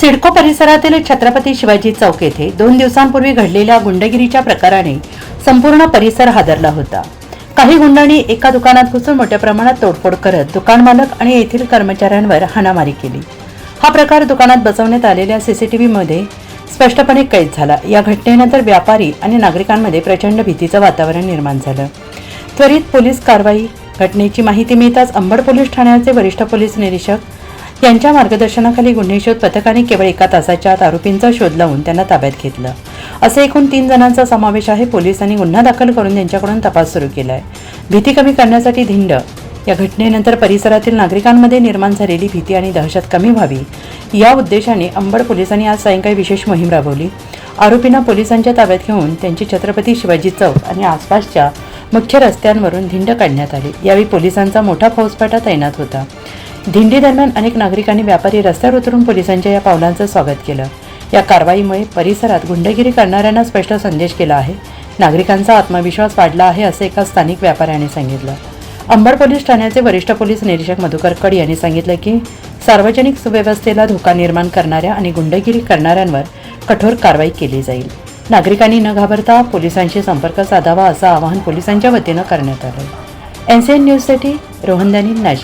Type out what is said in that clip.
सिडको परिसरातील छत्रपती शिवाजी चौक येथे दोन दिवसांपूर्वी घडलेल्या गुंडगिरीच्या प्रकाराने संपूर्ण परिसर हादरला होता. काही गुंडांनी एका दुकानात घुसून मोठ्या प्रमाणात तोडफोड करत दुकान मालक आणि येथील कर्मचाऱ्यांवर हाणामारी केली. हा प्रकार दुकानात बसवण्यात आलेल्या सीसीटीव्हीमध्ये स्पष्टपणे कैद झाला. या घटनेनंतर व्यापारी आणि नागरिकांमध्ये प्रचंड भीतीचं वातावरण निर्माण झालं. त्वरित पोलीस कारवाई घटनेची माहिती मिळताच अंबड पोलीस ठाण्याचे वरिष्ठ पोलीस निरीक्षक यांच्या मार्गदर्शनाखाली गुन्हे शोध पथकाने केवळ एका तासाच्या आत आरोपींचा शोध लावून त्यांना ताब्यात घेतलं. असे एकूण तीन जणांचा समावेश आहे. पोलिसांनी गुन्हा दाखल करून त्यांच्याकडून तपास सुरू केला आहे भीती कमी करण्यासाठी धिंड. या घटनेनंतर परिसरातील नागरिकांमध्ये निर्माण झालेली भीती आणि दहशत कमी व्हावी. या उद्देशाने अंबड पोलिसांनी आज सायंकाळी विशेष मोहीम राबवली. आरोपींना पोलिसांच्या ताब्यात घेऊन त्यांची छत्रपती शिवाजी चौक आणि आसपासच्या मुख्य रस्त्यांवरून धिंड काढण्यात आली. यावेळी पोलिसांचा मोठा फौजफाटा तैनात होता. दिंडी दरम्यान अनेक नागरिकांनी व्यापारी रस्त्यावर उतरून पोलिसांच्या या पावलांचं स्वागत केलं. या कारवाईमुळे परिसरात गुंडगिरी करणाऱ्यांना स्पष्ट संदेश केला आहे. नागरिकांचा आत्मविश्वास वाढला आहे असं एका स्थानिक व्यापाऱ्याने सांगितलं. अंबड पोलीस ठाण्याचे वरिष्ठ पोलीस निरीक्षक मधुकर कड यांनी सांगितलं की सार्वजनिक सुव्यवस्थेला धोका निर्माण करणाऱ्या आणि गुंडगिरी करणाऱ्यांवर कठोर कारवाई केली जाईल. नागरिकांनी न घाबरता पोलिसांशी संपर्क साधावा असं आवाहन पोलिसांच्या वतीनं करण्यात आलं एनसीएन न्यूजसाठी रोहनदानी नाशिक.